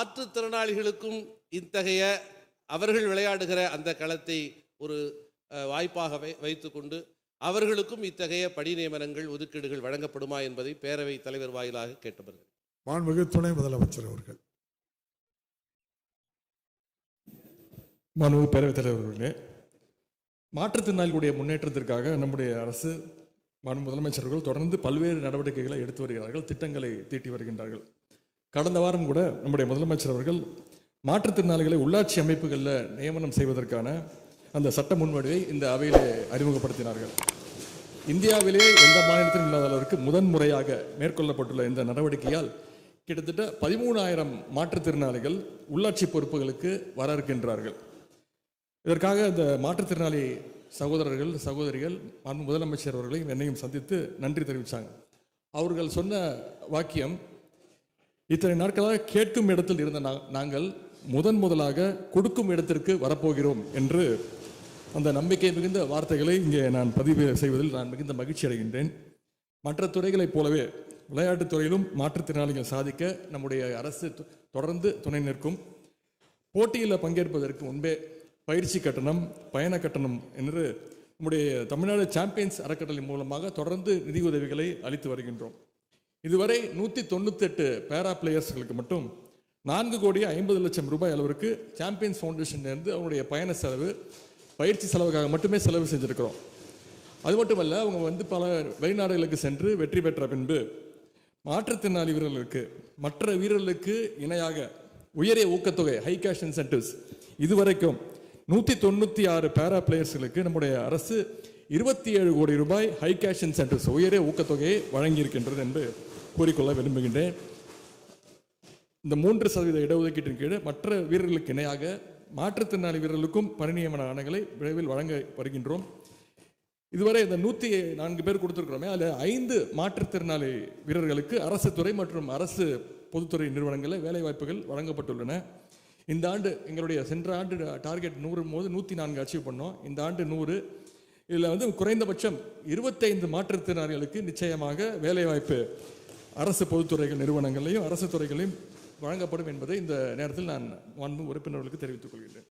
மாற்றுத்திறனாளிகளுக்கும் இத்தகைய அவர்கள் விளையாடுகிற அந்த களத்தை ஒரு வாய்ப்பாக வை வைத்துக்கொண்டு அவர்களுக்கும் இத்தகைய பணி நியமனங்கள் ஒதுக்கீடுகள் வழங்கப்படுமா என்பதை பேரவை தலைவர் வாயிலாக கேட்டபர்கள் மாண்புமிகு துணை முதலமைச்சர் அவர்கள். மாண்பு பேரவைத் தலைவர் அவர்களே மாற்றுத்திறனாளிகளுடைய முன்னேற்றத்திற்காக நம்முடைய அரசு மாண்பு முதலமைச்சர்கள் தொடர்ந்து பல்வேறு நடவடிக்கைகளை எடுத்து வருகிறார்கள் திட்டங்களை தீட்டி வருகின்றார்கள். கடந்த வாரம் கூட நம்முடைய முதலமைச்சர் அவர்கள் மாற்றுத்திறனாளிகளை உள்ளாட்சி அமைப்புகளில் நியமனம் செய்வதற்கான அந்த சட்ட முன்வடிவை இந்த அவையில் அறிமுகப்படுத்தினார்கள். இந்தியாவிலே எந்த மாநிலத்திலும் இல்லாத அளவிற்கு முதன்முறையாக மேற்கொள்ளப்பட்டுள்ள இந்த நடவடிக்கையால் கிட்டத்தட்ட பதிமூணாயிரம் மாற்றுத்திறனாளிகள் உள்ளாட்சி பொறுப்புகளுக்கு வர இருக்கின்றார்கள் இதற்காக இந்த மாற்றுத்திறனாளி சகோதரர்கள் சகோதரிகள் முதலமைச்சர் அவர்களையும் என்னையும் சந்தித்து நன்றி தெரிவித்தாங்க அவர்கள் சொன்ன வாக்கியம் இத்தனை நாட்களாக கேட்கும் இடத்தில் இருந்த நாங்கள் முதன் முதலாக கொடுக்கும் இடத்திற்கு வரப்போகிறோம் என்று அந்த நம்பிக்கை மிகுந்த வார்த்தைகளை இங்கே நான் பதிவு செய்வதில் நான் மிகுந்த மகிழ்ச்சி அடைகின்றேன். மற்ற துறைகளைப் போலவே விளையாட்டுத் துறையிலும் மாற்றுத்திறனாளிகள் சாதிக்க நம்முடைய அரசு தொடர்ந்து துணை நிற்கும். போட்டியில் பங்கேற்பதற்கு முன்பே பயிற்சி கட்டணம் பயண கட்டணம் என்று நம்முடைய தமிழ்நாடு சாம்பியன்ஸ் அறக்கட்டளை மூலமாக தொடர்ந்து நிதி உதவிகளை அளித்து வருகின்றோம். இதுவரை நூற்றி தொண்ணூத்தெட்டு பேரா பிளேயர்ஸ்களுக்கு மட்டும் நான்கு கோடி ஐம்பது லட்சம் ரூபாய் அளவிற்கு சாம்பியன்ஸ் ஃபவுண்டேஷன்லேருந்து அவங்களுடைய பயண செலவு பயிற்சி செலவுக்காக மட்டுமே செலவு செஞ்சுருக்கிறோம் அது மட்டுமல்ல அவங்க வந்து பல வெளிநாடுகளுக்கு சென்று வெற்றி பெற்ற பின்பு மாற்றுத்திறனாளி வீரர்களுக்கு மற்ற வீரர்களுக்கு இணையாக உயரிய ஊக்கத்தொகை ஹை கேஷ் இன்சென்டிவ்ஸ் இதுவரைக்கும் நூற்றி தொண்ணூற்றி ஆறு பேரா பிளேயர்ஸ்களுக்கு நம்முடைய அரசு இருபத்தி ஏழு கோடி ரூபாய் ஹை கேஷ் இன்சென்டிவ்ஸ் உயரிய ஊக்கத்தொகையை வழங்கியிருக்கின்றது என்று கூறிக்கொள்ள விரும்புகின்றேன். இந்த மூன்று சதவீத இடஒதுக்கீட்டின் கீழே மற்ற வீரர்களுக்கு இணையாக மாற்றுத்திறனாளி வீரர்களுக்கும் பணிநியமன ஆணைகளை விரைவில் வழங்க வருகின்றோம். இதுவரை இந்த நூற்றி நான்கு பேர் கொடுத்துருக்குறோமே அதில் ஐந்து மாற்றுத்திறனாளி வீரர்களுக்கு அரசு துறை மற்றும் அரசு பொதுத்துறை நிறுவனங்களில் வேலைவாய்ப்புகள் வழங்கப்பட்டுள்ளன. இந்த ஆண்டு எங்களுடைய சென்ற ஆண்டு டார்கெட் நூறு போது நூற்றி நான்கு அச்சீவ் பண்ணோம். இந்த ஆண்டு நூறு. இதில் வந்து குறைந்தபட்சம் இருபத்தைந்து மாற்றுத்திறனாளிகளுக்கு நிச்சயமாக வேலைவாய்ப்பு அரசு பொதுத்துறைகள் நிறுவனங்களையும் அரசு துறைகளையும் வழங்கப்படும் என்பதை இந்த நேரத்தில் நான் மாண்பு உறுப்பினர்களுக்கு தெரிவித்துக் கொள்கிறேன்